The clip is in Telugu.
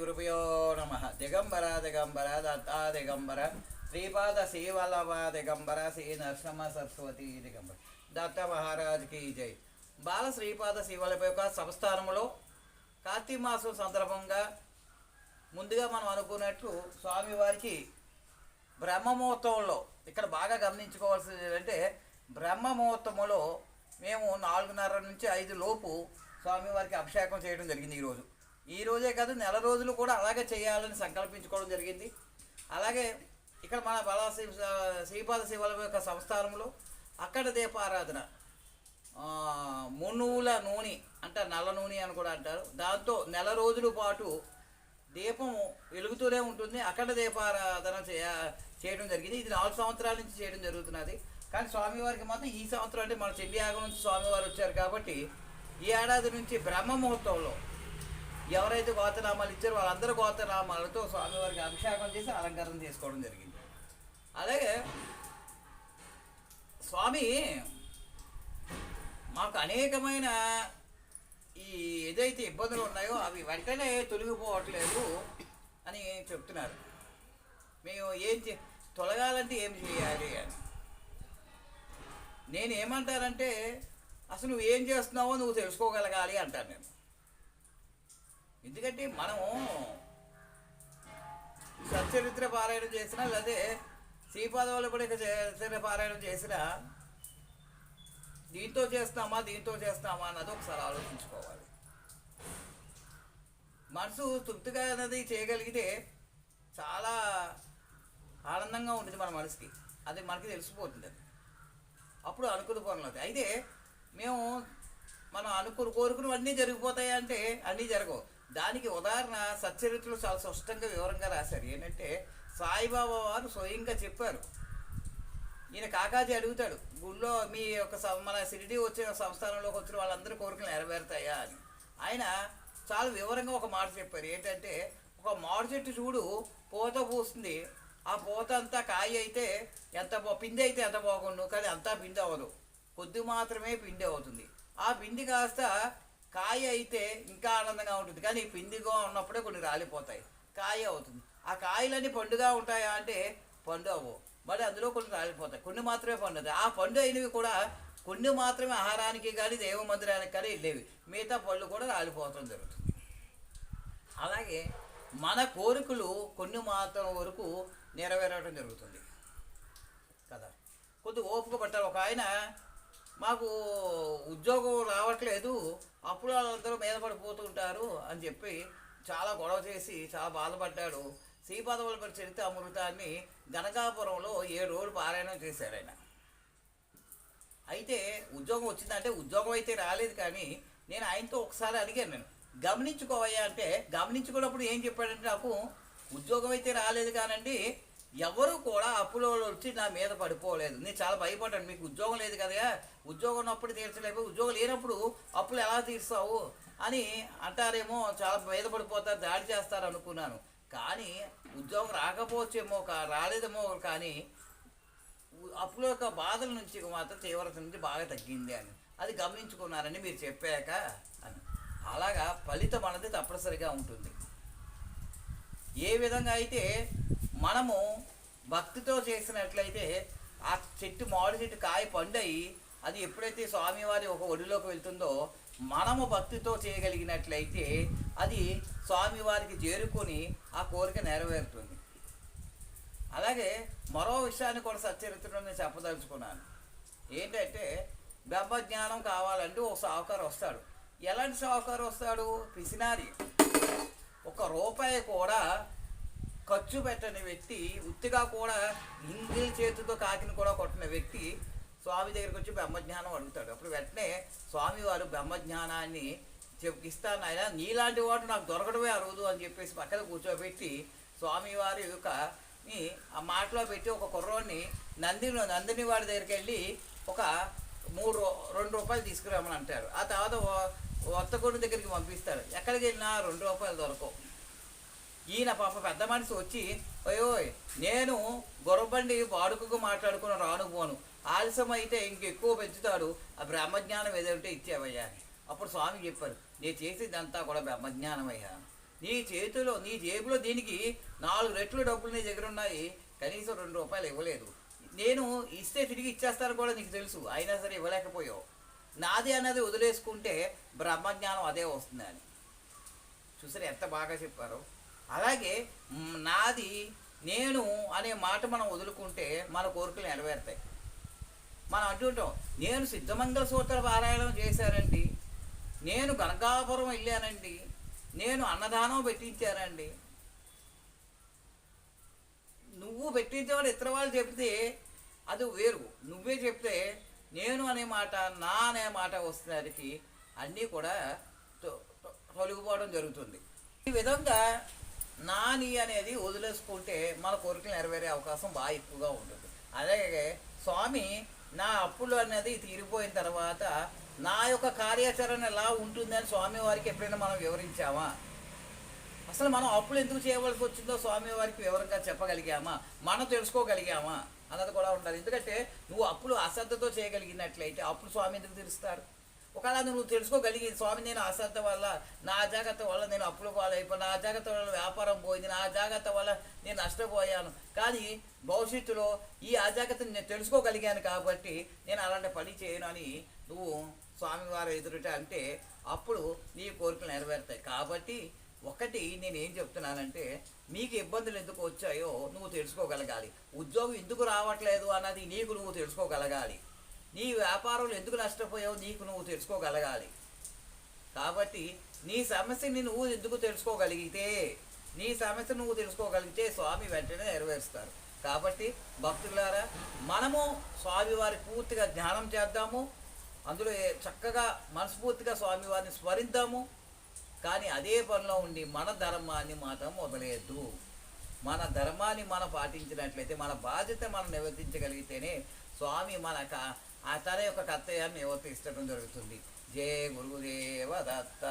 గురుభ్యో నమ. దిగంబర దిగంబర దత్తా దిగంబర. శ్రీపాద శ్రీవల్లభ దిగంబర శ్రీ నరసింహ సరస్వతి దిగంబర. దత్త మహారాజ్కి జై. బాల శ్రీపాద శ్రీవల్లభ యొక్క సంస్థానంలో కార్తీక మాసం సందర్భంగా ముందుగా మనం అనుకున్నట్లు స్వామివారికి బ్రహ్మముహూర్తంలో ఇక్కడ బాగా గమనించుకోవాల్సింది ఏంటంటే బ్రహ్మముహూర్తములో మేము నాలుగున్నర నుంచి ఐదు లోపు స్వామివారికి అభిషేకం చేయడం జరిగింది ఈరోజు. ఈ రోజే కాదు నెల రోజులు కూడా అలాగే చేయాలని సంకల్పించుకోవడం జరిగింది. అలాగే ఇక్కడ మన బలాశ్రీ శ్రీపాద శివల యొక్క సంస్థానంలో అక్కడ దీపారాధన మునువుల నూనె అంటే నల్ల నూనె అని కూడా అంటారు. దాంతో నెల రోజుల పాటు దీపం వెలుగుతూనే ఉంటుంది. అక్కడ దీపారాధన చేయ చేయడం జరిగింది. ఇది నాలుగు సంవత్సరాల నుంచి చేయడం జరుగుతున్నది. కానీ స్వామివారికి మాత్రం ఈ సంవత్సరం అంటే మన చెల్లి యాగం నుంచి స్వామివారు వచ్చారు కాబట్టి ఈ ఏడాది నుంచి బ్రహ్మ ముహూర్తంలో ఎవరైతే గోతనామాలు ఇచ్చారో వాళ్ళందరూ గోతనామాలతో స్వామివారికి అభిషేకం చేసి అలంకారం చేసుకోవడం జరిగింది. అలాగే స్వామి మాకు అనేకమైన ఈ ఏదైతే ఇబ్బందులు ఉన్నాయో అవి వెంటనే తొలగిపోవట్లేదు అని చెప్తున్నారు. మేము ఏం చే తొలగాలంటే ఏం చేయాలి అని. నేను ఏమంటానంటే అసలు నువ్వు ఏం చేస్తున్నావో నువ్వు తెలుసుకోగలగాలి అంటాను నేను. ఎందుకంటే మనము సచ్చరిత్ర పారాయణం చేసినా లేదా శ్రీపాదవులు కూడా చరిత్ర పారాయణం చేసినా దీంతో చేస్తామా దీంతో చేస్తామా అన్నది ఒకసారి ఆలోచించుకోవాలి. మనసు తృప్తిగా అన్నది చేయగలిగితే చాలా ఆనందంగా ఉంటుంది మన మనసుకి. అది మనకి తెలిసిపోతుంది అది. అప్పుడు అనుకున్న పనులు అయితే మేము మనం అనుకుని కోరుకున్నవన్నీ జరిగిపోతాయి అంటే అన్నీ జరగవు. దానికి ఉదాహరణ సచ్చరిత్రలు చాలా స్పష్టంగా వివరంగా రాశారు. ఏంటంటే సాయిబాబా వారు స్వయంగా చెప్పారు. ఈయన కాకాజీ అడుగుతాడు గుళ్ళో మీ యొక్క మన సిరిడి వచ్చిన సంస్థానంలోకి వచ్చిన వాళ్ళందరూ కోరికలు నెరవేరుతాయా? అని. ఆయన చాలా వివరంగా ఒక మాట చెప్పారు. ఏంటంటే ఒక మామిడి చెట్టు చూడు పూత పూస్తుంది. ఆ పూత అంతా కాయ అయితే ఎంత బా- పిండి అయితే ఎంత బాగుండు కానీ అంతా పిండి అవ్వదు. కొద్ది మాత్రమే పిండి అవుతుంది. ఆ పిండి కాస్త కాయ అయితే ఇంకా ఆనందంగా ఉంటుంది. కానీ పిండిగా ఉన్నప్పుడే కొన్ని రాలిపోతాయి. కాయ అవుతుంది. ఆ కాయలన్నీ పండుగా ఉంటాయా అంటే పండు అవ్వవు మరి అందులో కొన్ని రాలిపోతాయి. కొన్ని మాత్రమే పండుతాయి. ఆ పండు అయినవి కూడా కొన్ని మాత్రమే ఆహారానికి కానీ దేవ మందిరానికి కానీ వెళ్ళేవి మిగతా పళ్ళు కూడా రాలిపోవటం జరుగుతుంది. అలాగే మన కోరికలు కొన్ని మాత్రం వరకు నెరవేరడం జరుగుతుంది. కదా? కొద్ది ఓపిక పట్టాలి. ఒక ఆయన మాకు ఉద్యోగం రావట్లేదు. అప్పుడు వాళ్ళందరూ మీద పడిపోతుంటారు అని చెప్పి చాలా గొడవ చేసి చాలా బాధపడ్డాడు. శ్రీపాదవల్పరి చరిత్ర అమృతాన్ని గనకాపురంలో ఏడు రోజులు పారాయణం చేశారు ఆయన. అయితే ఉద్యోగం వచ్చిందంటే ఉద్యోగం అయితే రాలేదు కానీ నేను ఆయనతో ఒకసారి అడిగాను నేను గమనించుకోవయ్యా అంటే గమనించుకున్నప్పుడు ఏం చెప్పాడంటే నాకు ఉద్యోగం అయితే రాలేదు కానండి ఎవరు కూడా అప్పులో వచ్చి నా మీద పడిపోలేదు. నేను చాలా భయపడ్డాను. మీకు ఉద్యోగం లేదు కదా ఉద్యోగం ఉన్నప్పుడు తీర్చలేవు ఉద్యోగం లేనప్పుడు అప్పులు ఎలా తీర్చావు? అని అంటారేమో చాలా మీద పడిపోతారు దాడి చేస్తారు అనుకున్నాను. కానీ ఉద్యోగం రాకపోవచ్చేమో కా రాలేదేమో కానీ అప్పుల యొక్క బాధల నుంచి మాత్రం తీవ్రత నుంచి బాగా తగ్గింది అని. అది గమనించుకున్నారని మీరు చెప్పాక అని. అలాగా ఫలితం అనేది తప్పనిసరిగా ఉంటుంది. ఏ విధంగా అయితే మనము భక్తితో చేసినట్లయితే ఆ చెట్టు మామిడి చెట్టు కాయ పండయి అది ఎప్పుడైతే స్వామివారి ఒక ఒడిలోకి వెళ్తుందో మనము భక్తితో చేయగలిగినట్లయితే అది స్వామివారికి చేరుకొని ఆ కోరిక నెరవేరుతుంది. అలాగే మరో విషయాన్ని కూడా సచ్చరిత్రలో నేను చెప్పదలుచుకున్నాను. ఏంటంటే బ్రహ్మజ్ఞానం కావాలంటే ఒక సాహుకారు వస్తాడు. ఎలాంటి సాహుకారు వస్తాడు? పిసినారి. ఒక రూపాయి కూడా ఖర్చు పెట్టని వ్యక్తి ఉత్తిగా కూడా ఇంగిల్ చేతితో కాకిని కూడా కొట్టిన వ్యక్తి స్వామి దగ్గరికి వచ్చి బ్రహ్మజ్ఞానం అడుగుతాడు. అప్పుడు వెంటనే స్వామివారు బ్రహ్మజ్ఞానాన్ని చెప్ ఇస్తాను ఆయన నీలాంటి వాడు నాకు దొరకడమే అరుదు అని చెప్పేసి పక్కన కూర్చోబెట్టి స్వామివారి యొక్క ఆ మాటలో పెట్టి ఒక కుర్రోడిని నందిని నందిని వాడి దగ్గరికి వెళ్ళి ఒక మూడు రూ- రెండు రూపాయలు తీసుకురామని అంటారు. ఆ తర్వాత వత్తకొండ దగ్గరికి పంపిస్తారు. ఎక్కడికి వెళ్ళినా రెండు రూపాయలు దొరకవు. ఈయన పాప పెద్ద మనిషి వచ్చి అయ్యో నేను గుర్రబండి వాడుకకు మాట్లాడుకుని రాను పోను. ఆలస్యం అయితే ఇంకెక్కువ పెంచుతాడు. ఆ బ్రహ్మజ్ఞానం ఏదంటే ఇచ్చేవయ్యా. అని అప్పుడు స్వామి చెప్పారు నేను చేసేదంతా కూడా బ్రహ్మజ్ఞానమయ్యా. నీ చేతిలో నీ జేబులో దీనికి నాలుగు రెట్లు డబ్బులు నీ దగ్గర ఉన్నాయి కనీసం రెండు రూపాయలు ఇవ్వలేదు. నేను ఇస్తే తిరిగి ఇచ్చేస్తాను కూడా నీకు తెలుసు. అయినా సరే ఇవ్వలేకపోయావు. నాది అన్నది వదిలేసుకుంటే బ్రహ్మజ్ఞానం అదే వస్తుంది అని చూసారు ఎంత బాగా చెప్పారో? అలాగే నాది నేను అనే మాట మనం వదులుకుంటే మన కోరికలు నెరవేరుతాయి. మనం అంటుంటాం నేను సిద్ధమంగళ సూత్ర పారాయణం చేశానండి. నేను గనకాపురం వెళ్ళానండి. నేను అన్నదానం పెట్టించానండి. నువ్వు పెట్టించేవాడు ఇతర వాళ్ళు చెప్తే అది వేరు. నువ్వే చెప్తే నేను అనే మాట నా అనే మాట వస్తున్నరికి అన్నీ కూడా తొలగిపోవడం జరుగుతుంది. ఈ విధంగా నాని అనేది వదిలేసుకుంటే మన కోరికలు నెరవేరే అవకాశం బాగా ఎక్కువగా ఉంటుంది. అలాగే స్వామి నా అప్పులు అనేది తీరిపోయిన తర్వాత నా యొక్క కార్యాచరణ ఎలా ఉంటుందని స్వామి వారికి ఎప్పుడైనా మనం వివరించామా? అసలు మనం అప్పులు ఎందుకు చేయవలసి వచ్చిందో స్వామి వారికి వివరంగా చెప్పగలిగామా? మనం తెలుసుకోగలిగామా? అన్నది కూడా ఉంటుంది ఎందుకంటే నువ్వు అప్పులు అశ్రద్ధతో చేయగలిగినట్లయితే అప్పుడు స్వామి ఎందుకు తీరుస్తారు? ఒకవేళ నువ్వు తెలుసుకోగలిగి స్వామి నేను అశ్రద్ధ వల్ల నా జాగ్రత్త వల్ల నేను అప్పులు పాలైపోయి నా జాగ్రత్త వల్ల వ్యాపారం పోయింది నా జాగ్రత్త వల్ల నేను నష్టపోయాను. కానీ భవిష్యత్తులో ఈ అజాగ్రత్తను నేను తెలుసుకోగలిగాను కాబట్టి నేను అలాంటి పని చేయను అని నువ్వు స్వామివారు ఎదురుట అంటే అప్పుడు నీ కోరికలు నెరవేరుతాయి. కాబట్టి ఒకటి నేను ఏం చెప్తున్నానంటే నీకు ఇబ్బందులు ఎందుకు వచ్చాయో నువ్వు తెలుసుకోగలగాలి. ఉద్యోగం ఎందుకు రావట్లేదు అన్నది నీకు నువ్వు తెలుసుకోగలగాలి. నీ వ్యాపారంలో ఎందుకు నష్టపోయావు నీకు నువ్వు తెలుసుకోగలగాలి. కాబట్టి నీ సమస్యని నువ్వు ఎందుకు తెలుసుకోగలిగితే నీ సమస్య నువ్వు తెలుసుకోగలిగితే స్వామి వెంటనే నెరవేరుస్తారు. కాబట్టి భక్తులారా మనము స్వామివారి పూర్తిగా ధ్యానం చేద్దాము. అందులో చక్కగా మనస్ఫూర్తిగా స్వామివారిని స్మరిద్దాము. కానీ అదే పనిలో ఉండి మన ధర్మాన్ని మాత్రం వదిలేయద్దు మన ధర్మాన్ని మనం పాటించినట్లయితే మన బాధ్యత మనం నివర్తించగలిగితేనే స్వామి మన కా ఆ తన యొక్క కర్తవ్యాన్ని నివర్తించడం జరుగుతుంది. జయ గురుదేవ దత్త.